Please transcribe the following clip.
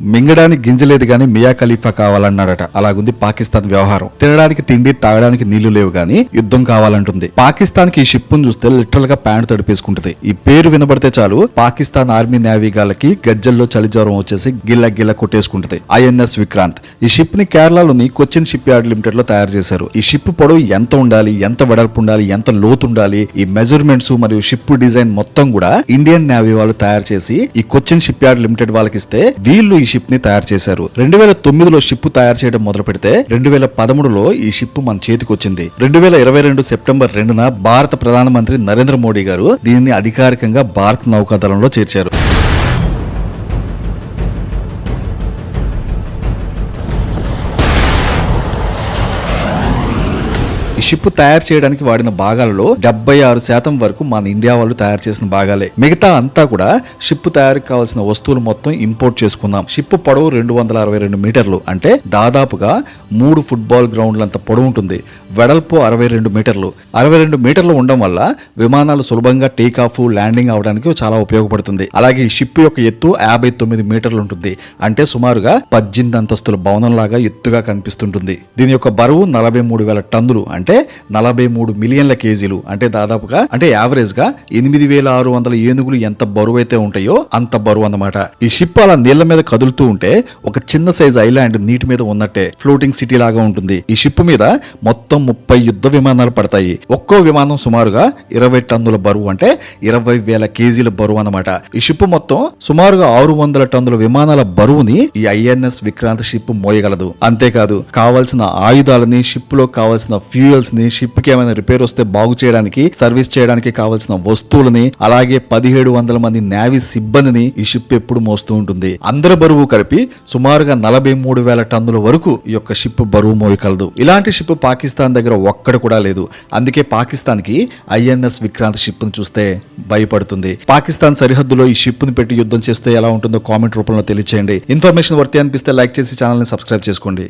మింగడానికి గింజలేదు గాని మియా ఖలీఫా కావాలన్నాడట. అలాగుంది పాకిస్తాన్ వ్యవహారం. తినడానికి తిండి తాగడానికి నీళ్ళు లేవు గాని యుద్ధం కావాలంటుంది. పాకిస్తాన్కి ఈ షిప్ చూస్తే లిటరల్గా ప్యాంట్ తడిపేసుకుంటది. ఈ పేరు వినబడితే చాలు పాకిస్తాన్ ఆర్మీ నేవీ గాలకి గజ్జల్లో చలి జ్వరం వచ్చేసి గిల్ల గిల్ల కొట్టేసుకుంటుంది. ఐఎన్ఎస్ విక్రాంత్. ఈ షిప్ని కేరళలోని కొచ్చిన్ షిప్ యార్డ్ లిమిటెడ్లో తయారు చేశారు. ఈ షిప్ పొడవు ఎంత ఉండాలి ఎంత వెడల్పు ఉండాలి ఎంత లోతు ఉండాలి ఈ మెజర్మెంట్స్ మరియు షిప్ డిజైన్ మొత్తం కూడా ఇండియన్ నేవీ వాళ్ళు తయారు చేసి ఈ కొచ్చిన్ షిప్ యార్డ్ లిమిటెడ్ వాళ్ళకి ఇస్తే వీళ్ళు ఈ షిప్ని తయారు చేశారు. రెండు వేల తొమ్మిదిలో షిప్ తయారు చేయడం మొదలు పెడితే రెండు వేల పదమూడులో ఈ షిప్ మన చేతికి వచ్చింది. రెండు వేల ఇరవై రెండు సెప్టెంబర్ రెండున భారత ప్రధానమంత్రి నరేంద్ర మోడీ గారు దీన్ని అధికారికంగా భారత నౌకాదళంలో చేర్చారు. ఈ షిప్ తయారు చేయడానికి వాడిన భాగాలలో డెబ్బై ఆరు శాతం వరకు మన ఇండియా వాళ్ళు తయారు చేసిన భాగాలే. మిగతా అంతా కూడా షిప్ తయారు కావాల్సిన వస్తువులు మొత్తం ఇంపోర్ట్ చేసుకున్నాం షిప్ పొడవు రెండు వందల అరవై రెండు మీటర్లు. అంటే దాదాపుగా మూడు ఫుట్బాల్ గ్రౌండ్లంత పొడవు ఉంటుంది. వెడల్పు అరవై రెండు మీటర్లు. అరవై రెండు మీటర్లు ఉండడం వల్ల విమానాలు సులభంగా టేక్ ఆఫ్ ల్యాండింగ్ అవడానికి చాలా ఉపయోగపడుతుంది. అలాగే ఈ షిప్ యొక్క ఎత్తు యాభై తొమ్మిది మీటర్లు ఉంటుంది. అంటే సుమారుగా పద్దెనిమిది అంతస్తుల భవనం లాగా ఎత్తుగా కనిపిస్తుంటుంది. దీని యొక్క బరువు నలభై మూడు వేల టన్నులు. అంటే నలభై మూడు మిలియన్ల కేజీలు. అంటే దాదాపుగా అంటే యావరేజ్గా ఎనిమిది వేల ఆరు వందల ఏనుగులు ఎంత బరువు అయితే ఉంటాయో అంత బరువు అన్నమాట. ఈ షిప్ అలా నీళ్ళ మీద కదులుతూ ఉంటే ఒక చిన్న సైజ్ ఐలాండ్ నీటి మీద ఉన్నట్టే ఫ్లోటింగ్ సిటీ లాగా ఉంటుంది. ఈ షిప్ మీద మొత్తం ముప్పై యుద్ధ విమానాలు పడతాయి. ఒక్కో విమానం సుమారుగా ఇరవై టన్నుల బరువు అంటే ఇరవై వేల కేజీల బరువు అన్నమాట. ఈ షిప్ మొత్తం సుమారుగా ఆరు వందల టన్నుల విమానాల బరువుని ఈ ఐఎన్ఎస్ విక్రాంత్ షిప్ మోయగలదు. అంతేకాదు కావాల్సిన ఆయుధాలని షిప్లో కావాల్సిన ఫ్యూయల్ వెహికల్స్ని షిప్కి ఏమైనా రిపేర్ వస్తే బాగు చేయడానికి సర్వీస్ చేయడానికి కావాల్సిన వస్తువులని అలాగే పదిహేడు వందల మంది నేవీ సిబ్బందిని ఈ షిప్ ఎప్పుడు మోస్తూ ఉంటుంది. అందరి బరువు కలిపి సుమారుగా నలభై మూడు వేల టన్నుల వరకు ఈ యొక్క షిప్ బరువు మోయగలదు ఇలాంటి షిప్ పాకిస్తాన్ దగ్గర ఒక్కడ కూడా లేదు. అందుకే పాకిస్తాన్కి ఐఎన్ఎస్ విక్రాంత్ షిప్ను చూస్తే భయపడుతుంది. పాకిస్తాన్ సరిహద్దులో ఈ షిప్ను పెట్టి యుద్ధం చేస్తే ఎలా ఉంటుందో కామెంట్ రూపంలో తెలియచేయండి. ఇన్ఫర్మేషన్ వర్తి అనిపిస్తే లైక్ చేసి ఛానల్ని సబ్స్క్రైబ్ చేసుకోండి.